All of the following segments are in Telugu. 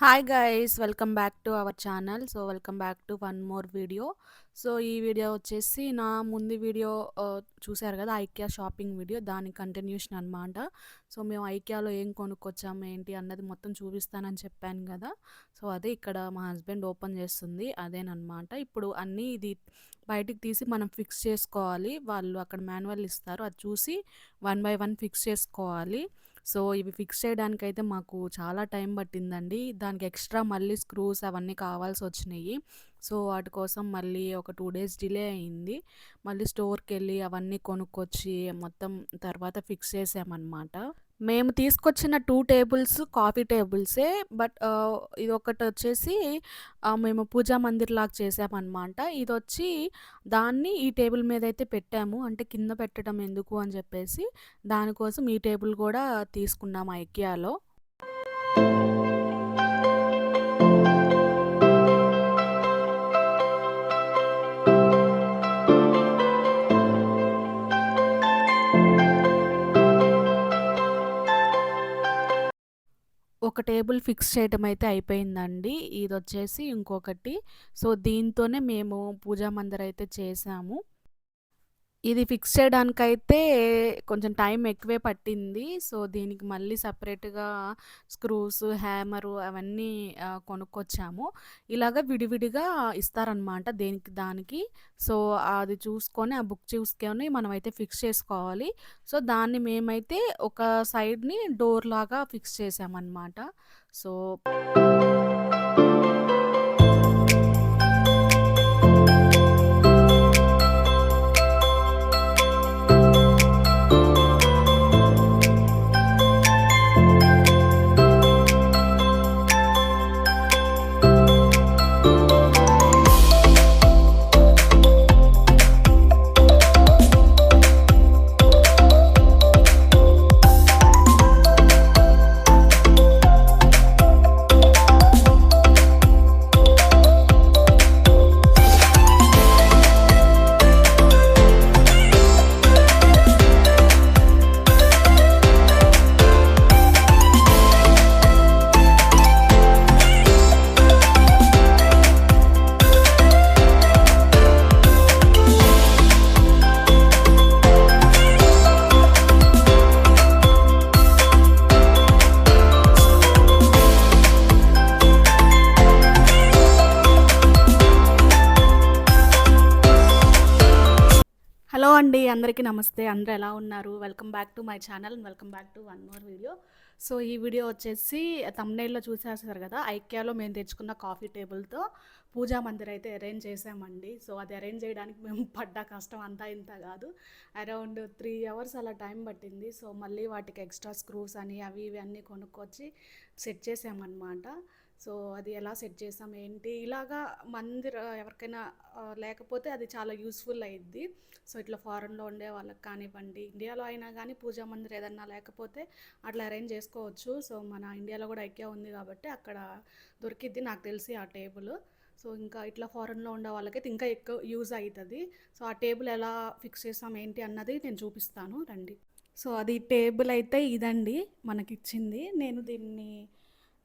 Hi guys welcome back to our channel so welcome back to one more video so ఈ వీడియో వచ్చేసి నా ముందు వీడియో uh, చూశారు కదా ఐకియా షాపింగ్ వీడియో దాని కంటిన్యూషన్ అనమాట సో మేము ఐకియాలో ఏం కొనుక్కొచ్చాము ఏంటి అన్నది మొత్తం చూపిస్తానని చెప్పాను కదా. సో అదే ఇక్కడ మా హస్బెండ్ ఓపెన్ చేస్తుంది. అదేనమాట ఇప్పుడు అన్నీ ఇది బయటికి తీసి మనం ఫిక్స్ చేసుకోవాలి. వాళ్ళు అక్కడ మాన్యువల్ ఇస్తారు. అది చూసి వన్ బై వన్ ఫిక్స్ చేసుకోవాలి. సో ఇవి ఫిక్స్ చేయడానికైతే మాకు చాలా టైం పట్టిందండి. దానికి ఎక్స్ట్రా మళ్ళీ స్క్రూస్ అవన్నీ కావాల్సి వచ్చినాయి. సో వాటి కోసం మళ్ళీ ఒక టూ డేస్ డిలే అయింది. మళ్ళీ స్టోర్కి వెళ్ళి అవన్నీ కొనుక్కొచ్చి మొత్తం తర్వాత ఫిక్స్ చేసామన్నమాట. మేము తీసుకొచ్చిన టూ టేబుల్స్ కాఫీ టేబుల్సే బట్ ఇది ఒకటి వచ్చేసి మేము పూజా మందిర్ లాగా చేసామన్నమాట. ఇది వచ్చి దాన్ని ఈ టేబుల్ మీద అయితే పెట్టాము. అంటే కింద పెట్టడం ఎందుకు అని చెప్పేసి దానికోసం ఈ టేబుల్ కూడా తీసుకున్నాము ఐకియాలో. ఒక టేబుల్ ఫిక్స్ చేయడం అయితే అయిపోయిందండి. ఇది వచ్చేసి ఇంకొకటి. సో దీంతోనే మేము పూజా మందిర్ అయితే చేసాము. ఇది ఫిక్స్ చేయడానికైతే కొంచెం టైం ఎక్కువే పట్టింది. సో దీనికి మళ్ళీ సపరేట్గా స్క్రూస్ హ్యామరు అవన్నీ కొనుక్కొచ్చాము. ఇలాగ విడివిడిగా ఇస్తారనమాట దేనికి దానికి. సో అది చూసుకొని ఆ బుక్ చూసుకొని మనం అయితే ఫిక్స్ చేసుకోవాలి. సో దాన్ని మేమైతే ఒక సైడ్ని డోర్ లాగా ఫిక్స్ చేసామన్నమాట. సో అందరికీ నమస్తే. అందరూ ఎలా ఉన్నారు? Welcome back to my channel welcome back to one more video. So ఈ వీడియో వచ్చేసి తమ్నేల్లో చూసేస్తారు కదా ఐక్యాలో మేము తెచ్చుకున్న కాఫీ టేబుల్తో పూజా మందిర్ అయితే అరేంజ్ చేసామండి. సో అది అరేంజ్ చేయడానికి మేము పడ్డ కష్టం అంతా ఇంత కాదు. అరౌండ్ త్రీ అవర్స్ అలా టైం పట్టింది. సో మళ్ళీ వాటికి ఎక్స్ట్రా స్క్రూస్ అని అవి ఇవి అన్నీ కొనుక్కొచ్చి సెట్ చేసామన్నమాట. సో అది ఎలా సెట్ చేసాం ఏంటి? ఇలాగా మందిర్ ఎవరికైనా లేకపోతే అది చాలా యూస్ఫుల్ అయ్యిద్ది సో ఇట్లా ఫారెన్లో ఉండే వాళ్ళకి కానివ్వండి ఇండియాలో అయినా కానీ పూజా మందిర్ ఏదన్నా లేకపోతే అట్లా అరేంజ్ చేసుకోవచ్చు. సో మన ఇండియాలో కూడా ఐక్యా ఉంది కాబట్టి అక్కడ దొరికిద్ది నాకు తెలిసి ఆ టేబుల్. సో ఇంకా ఇట్లా ఫారెన్లో ఉండే వాళ్ళకైతే ఇంకా ఎక్కువ యూజ్ అవుతుంది సో ఆ టేబుల్ ఎలా ఫిక్స్ చేసాం ఏంటి అన్నది నేను చూపిస్తాను. రండి. సో అది టేబుల్ అయితే ఇదండి మనకి ఇచ్చింది నేను దీన్ని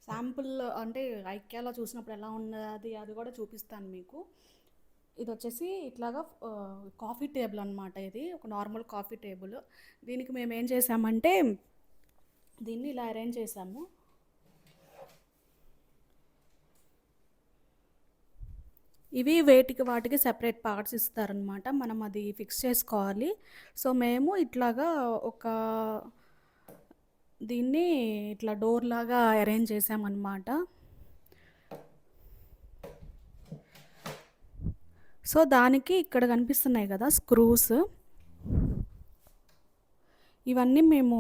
శాంపుల్ అంటే ఐక్యాలో చూసినప్పుడు ఎలా ఉన్నది అది కూడా చూపిస్తాను మీకు. ఇది వచ్చేసి ఇట్లాగా కాఫీ టేబుల్ అనమాట ఇది ఒక నార్మల్ కాఫీ టేబుల్. దీనికి మేము ఏం చేసామంటే దీన్ని ఇలా అరేంజ్ చేసాము. ఇవి వేటికి వాటికి సెపరేట్ పార్ట్స్ ఇస్తారనమాట మనం అది ఫిక్స్ చేసుకోవాలి. సో మేము ఇట్లాగా ఒక దీన్ని ఇట్లా డోర్ లాగా అరేంజ్ చేసామన్నమాట. సో దానికి ఇక్కడ కనిపిస్తున్నాయి కదా స్క్రూస్. ఇవన్నీ మేము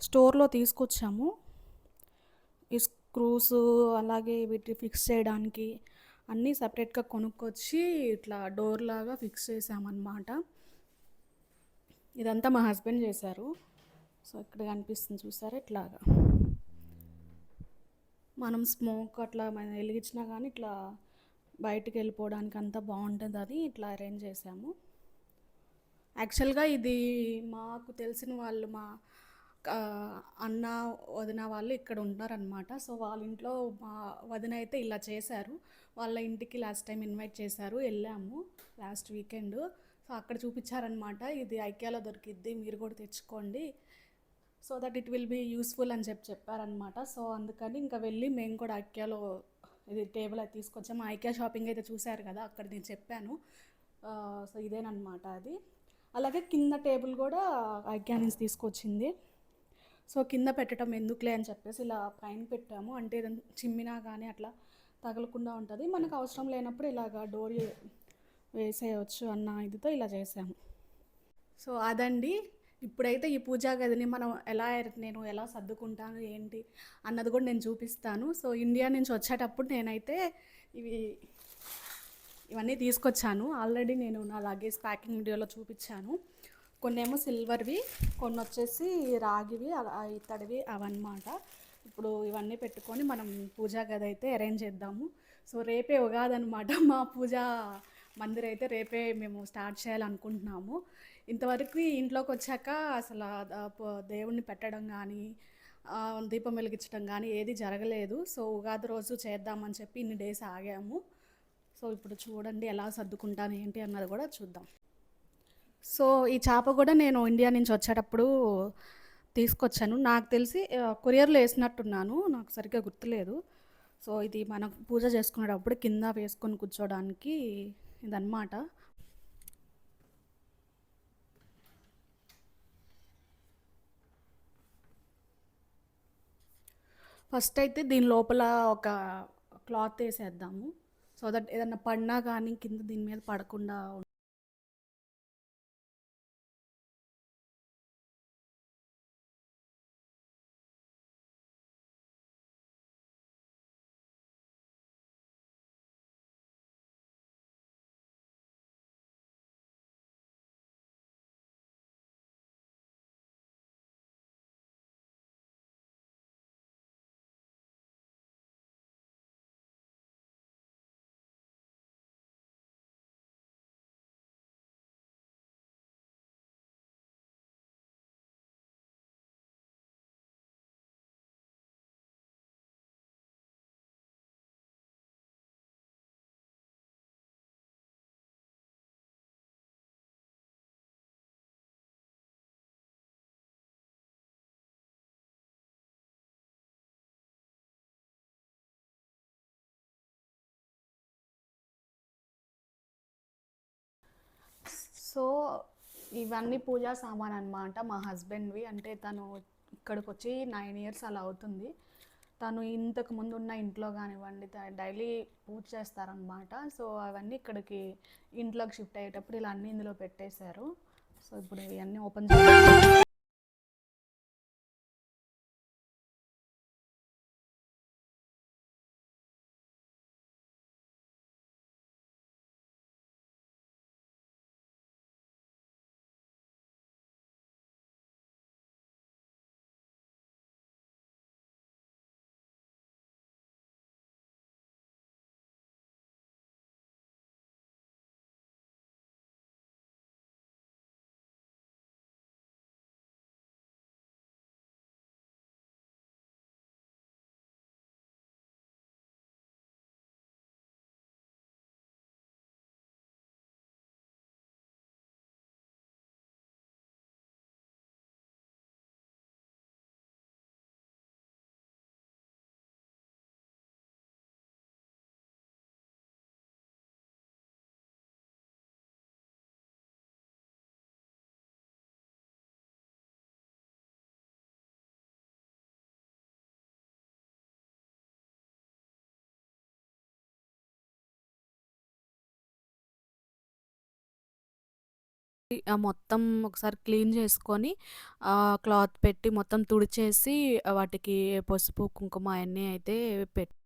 స్టోర్లో తీసుకొచ్చాము. ఈ స్క్రూస్ అలాగే వీటి ఫిక్స్ చేయడానికి అన్నీ సపరేట్గా కొనుక్కొచ్చి ఇట్లా డోర్ లాగా ఫిక్స్ చేసామన్నమాట. ఇదంతా మా హస్బెండ్ చేశారు. సో ఇక్కడ కనిపిస్తుంది చూసారా? ఇట్లాగా. మనం స్మోక్ అట్లా మనం వెలిగించినా కానీ ఇట్లా బయటికి వెళ్ళిపోవడానికి అంతా బాగుంటుంది అది ఇట్లా అరేంజ్ చేసాము యాక్చువల్గా ఇది మాకు తెలిసిన వాళ్ళు మా అన్న వదిన వాళ్ళు ఇక్కడ ఉన్నారనమాట సో వాళ్ళ ఇంట్లో మా వదిన అయితే ఇలా చేశారు. వాళ్ళ ఇంటికి లాస్ట్ టైం ఇన్వైట్ చేశారు. వెళ్ళాము లాస్ట్ వీకెండ్ సో అక్కడ చూపించారనమాట ఇది ఐక్యాలో దొరికిద్ది. మీరు కూడా తెచ్చుకోండి. So that it will be useful అని చెప్పి చెప్పారనమాట సో అందుకని ఇంకా వెళ్ళి మేము కూడా ఐక్యాలో ఇది టేబుల్ అయితే తీసుకొచ్చాము ఐక్యా షాపింగ్ అయితే చూశారు కదా అక్కడ నేను చెప్పాను. సో ఇదేనమాట అది. అలాగే కింద టేబుల్ కూడా ఐక్యా నుంచి తీసుకొచ్చింది. సో కింద పెట్టడం ఎందుకులే అని చెప్పేసి ఇలా పైన పెట్టాము. అంటే చిమ్మినా కానీ అట్లా తగలకుండా ఉంటుంది. మనకు అవసరం లేనప్పుడు ఇలాగ డోర్ వేసేయచ్చు అన్న ఇదితో ఇలా చేసాము. సో అదండి. ఇప్పుడైతే ఈ పూజా గదిని మనం ఎలా నేను ఎలా సర్దుకుంటాను ఏంటి అన్నది కూడా నేను చూపిస్తాను. సో ఇండియా నుంచి వచ్చేటప్పుడు నేనైతే ఇవి ఇవన్నీ తీసుకొచ్చాను. ఆల్రెడీ నేను నా లగేజ్ ప్యాకింగ్ వీడియోలో చూపించాను. కొన్ని ఏమో సిల్వర్వి కొన్ని వచ్చేసి రాగివి ఇత్తడివి అవన్నమాట. ఇప్పుడు ఇవన్నీ పెట్టుకొని మనం పూజా గది అయితే అరేంజ్ చేద్దాము. సో రేపే ఉగాది అనమాట మా పూజా మందిర్ అయితే రేపే మేము స్టార్ట్ చేయాలనుకుంటున్నాము. ఇంతవరకు ఇంట్లోకి వచ్చాక అసలు దేవుణ్ణి పెట్టడం కానీ దీపం వెలిగించడం కానీ ఏది జరగలేదు. సో ఉగాది రోజు చేద్దామని చెప్పి ఇన్ని డేస్ ఆగాము. సో ఇప్పుడు చూడండి ఎలా సర్దుకుంటాను ఏంటి అన్నది కూడా చూద్దాం. సో ఈ చేప కూడా నేను ఇండియా నుంచి వచ్చేటప్పుడు తీసుకొచ్చాను. నాకు తెలిసి కొరియర్లో వేసినట్టున్నాను. నాకు సరిగ్గా గుర్తులేదు. సో ఇది మనం పూజ చేసుకునేటప్పుడు కింద వేసుకొని కూర్చోడానికి ఇదన్నమాట. ఫస్ట్ అయితే దీని లోపల ఒక క్లాత్ వేసేద్దాము. సో దట్ ఏదన్నా పడినా కానీ కింద దీని మీద పడకుండా సో ఇవన్నీ పూజా సామాన్ అన్నమాట మా హస్బెండ్వి. అంటే తను ఇక్కడికి వచ్చి నైన్ ఇయర్స్ అలా అవుతుంది. తను ఇంతకు ముందు ఉన్న ఇంట్లో కానివ్వండి డైలీ పూజ చేస్తారనమాట సో అవన్నీ ఇక్కడికి ఇంట్లోకి షిఫ్ట్ అయ్యేటప్పుడు ఇలా అన్నీ ఇందులో పెట్టేశారు. సో ఇప్పుడు ఇవన్నీ ఓపెన్ మొత్తం ఒకసారి క్లీన్ చేసుకొని క్లాత్ పెట్టి మొత్తం తుడిచేసి వాటికి పసుపు కుంకుమ అవన్నీ అయితే పెట్టి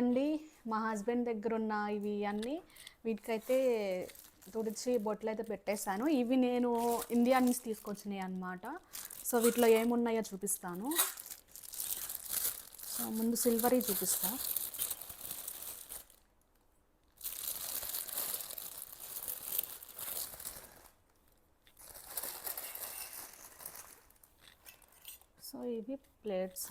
అండి. మా హస్బెండ్ దగ్గర ఉన్న ఇవి అన్నీ వీటికైతే తుడిచి బొట్లు అయితే పెట్టేశాను. ఇవి నేను ఇండియా నుంచి తీసుకొచ్చినాయి అనమాట సో వీటిలో ఏమున్నాయో చూపిస్తాను. సో ముందు సిల్వరీ చూపిస్తా. సో ఇవి ప్లేట్స్.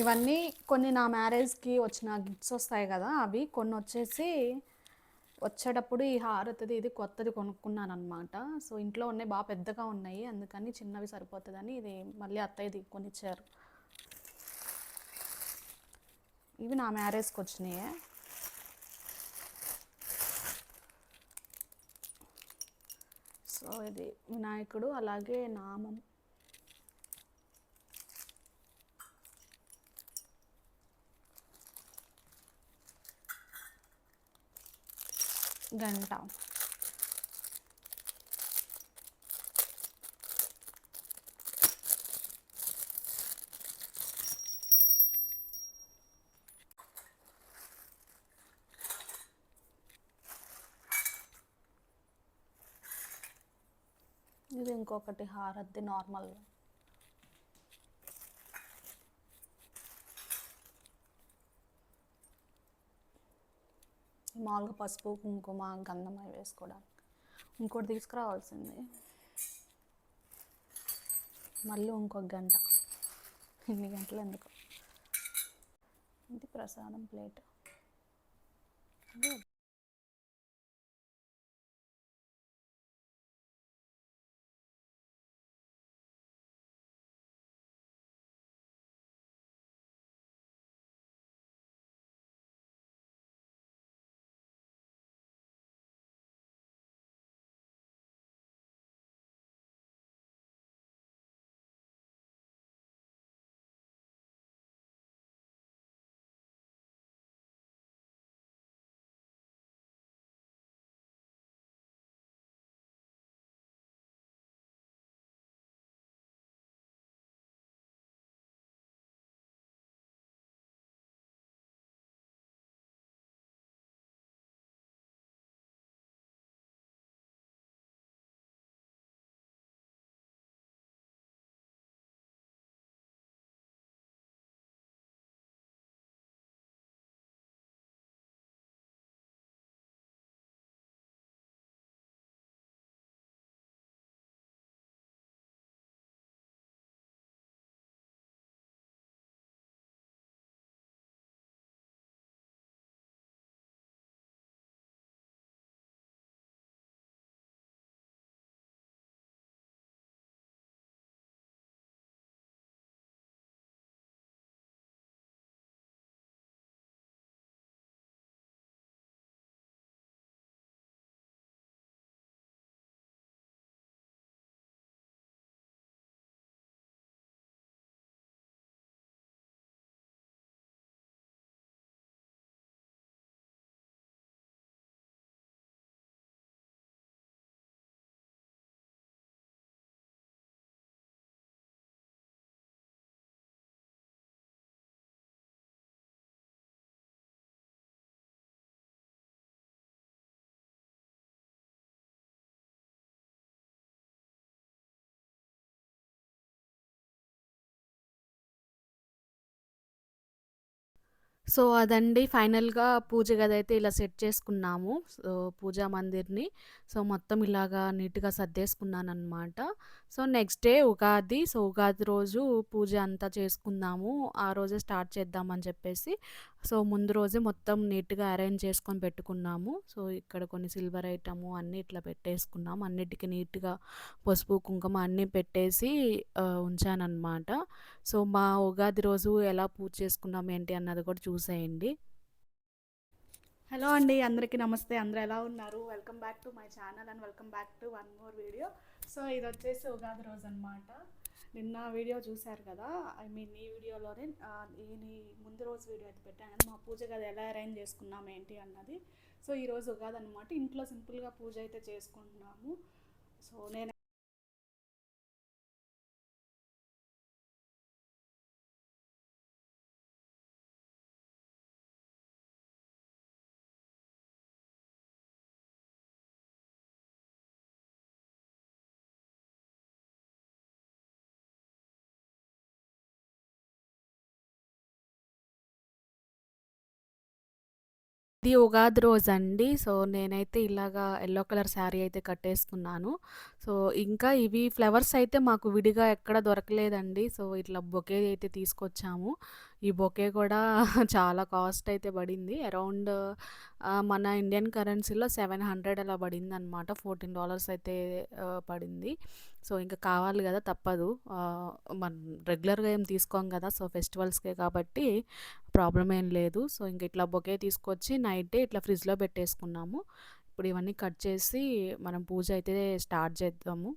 ఇవన్నీ కొన్ని నా మ్యారేజ్కి వచ్చిన గిఫ్ట్స్ వస్తాయి కదా అవి కొన్ని వచ్చేసి వచ్చేటప్పుడు ఈ హారతిది ఇది కొత్తది కొనుక్కున్నాను అనమాట సో ఇంట్లో ఉన్నాయి బాగా పెద్దగా ఉన్నాయి అందుకని చిన్నవి సరిపోతుందని ఇది మళ్ళీ అత్తయ్యది కొనిచ్చారు. ఇవి నా మ్యారేజ్కి వచ్చినాయి. సో ఇది వినాయకుడు అలాగే నామం. గంట. ఇది ఇంకొకటి హారతి నార్మల్గా మామూలుగా పసుపు కుంకుమ గంధం అవి వేసుకోవడానికి. ఇంకోటి తీసుకురావాల్సింది. మళ్ళీ ఇంకొక గంట. ఇన్ని గంటలు ఎందుకు? ఇది ప్రసాదం ప్లేట్. సో అదండి ఫైనల్‌గా పూజ గదైతే ఇలా సెట్ చేసుకున్నాము. సో పూజా మందిర్‌ని. సో మొత్తం ఇలాగా నీట్‌గా సర్దేసుకున్నాను అనమాట so next day Ugadi. So Ugadi రోజు పూజ అంతా చేసుకుందాము. ఆ రోజే స్టార్ట్ చేద్దామని చెప్పేసి సో ముందు రోజే మొత్తం నీట్‌గా అరేంజ్ చేసుకొని పెట్టుకున్నాము. సో ఇక్కడ కొన్ని సిల్వర్ ఐటము అన్నీ ఇట్లా పెట్టేసుకున్నాము. అన్నిటికి నీట్‌గా పసుపు, కుంకుమ అన్నీ పెట్టేసి ఆహ్, సో మా ఉగాది రోజు ఎలా పూజ చేసుకున్నాం ఏంటి అన్నది కూడా చూసేయండి. హలో అండి అందరికీ నమస్తే అందరూ ఎలా ఉన్నారు welcome back to my channel and welcome back to one more video so ఇది వచ్చేసి ఉగాది రోజు అనమాట నిన్న వీడియో చూశారు కదా? ఐ మీన్ ఈ వీడియోలోనే నేను ముందు రోజు వీడియో అయితే పెట్టాను. మా పూజ గది ఎలా అరేంజ్ చేసుకున్నాం ఏంటి అన్నది. సో ఈ రోజు ఉగాది అనమాట ఇంట్లో సింపుల్గా పూజ అయితే చేసుకుంటున్నాము. సో నేను ఇది ఉగాది రోజు అండి సో నేనైతే ఇలాగా ఎల్లో కలర్ శారీ అయితే కట్టేసుకున్నాను. సో ఇంకా ఇవి ఫ్లవర్స్ అయితే మాకు విడిగా ఎక్కడ దొరకలేదండి. సో ఇట్లా బొకే అయితే తీసుకొచ్చాము. ఈ బొకే కూడా చాలా కాస్ట్ అయితే పడింది. అరౌండ్ మన ఇండియన్ కరెన్సీలో సెవెన్ హండ్రెడ్ అలా పడింది అనమాట ఫోర్టీన్ డాలర్స్ అయితే పడింది. సో ఇంకా కావాలి కదా తప్పదు. మనం రెగ్యులర్గా ఏం తీసుకోం కదా సో ఫెస్టివల్స్కే కాబట్టి ప్రాబ్లం ఏం లేదు. సో ఇంక ఇట్లా బొకే తీసుకొచ్చి నైట్ ఇట్లా ఫ్రిడ్జ్లో పెట్టేసుకున్నాము. ఇప్పుడు ఇవన్నీ కట్ చేసి మనం పూజ అయితే స్టార్ట్ చేద్దాము.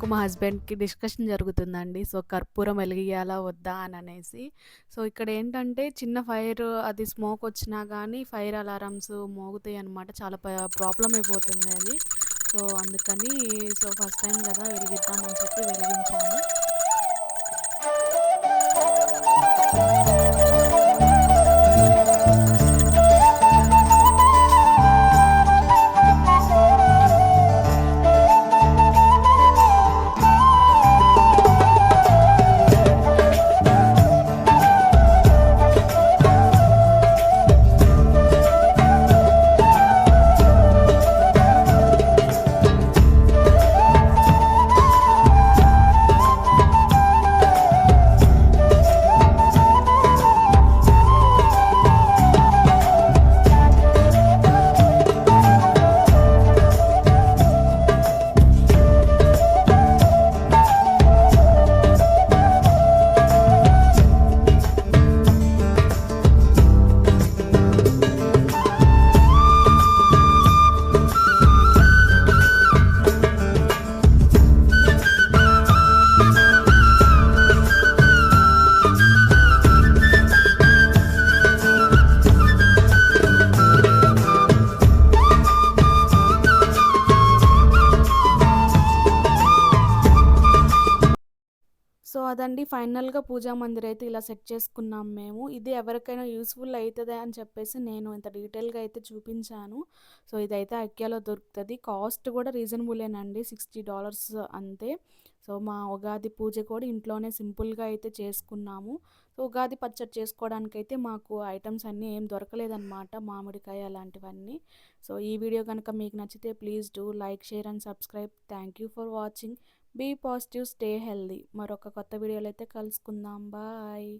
నాకు మా హస్బెండ్కి డిస్కషన్ జరుగుతుందండి. సో కర్పూరం వెలిగియాలా వద్దా అని అనేసి. సో ఇక్కడ ఏంటంటే చిన్న ఫైర్ అది స్మోక్ వచ్చినా కానీ ఫైర్ అలారమ్స్ మోగుతాయి అనమాట చాలా ప్రాబ్లం అయిపోతుంది అది. సో అందుకని సో ఫస్ట్ టైం కదా వెలిగిద్దామని చెప్పి వెలిగించాము అదండి ఫైనల్గా పూజా మందిర్ అయితే ఇలా సెట్ చేసుకున్నాం మేము. ఇది ఎవరికైనా యూస్ఫుల్ అవుతుంది అని చెప్పేసి నేను ఇంత డీటెయిల్గా అయితే చూపించాను. సో ఇదైతే ఐక్యాలో దొరుకుతుంది. కాస్ట్ కూడా రీజనబులేనండి. సిక్స్టీ డాలర్స్ అంతే. సో మా ఉగాది పూజ కూడా ఇంట్లోనే సింపుల్గా అయితే చేసుకున్నాము. సో ఉగాది పచ్చడి చేసుకోవడానికి అయితే మాకు ఐటమ్స్ అన్నీ ఏం దొరకలేదన్నమాట. మామిడికాయ అలాంటివన్నీ. సో ఈ వీడియో కనుక మీకు నచ్చితే please do like share and subscribe. Thank you for watching. Be positive stay healthy మరొక కొత్త వీడియోలో అయితే కలుసుకుందాం. బాయ్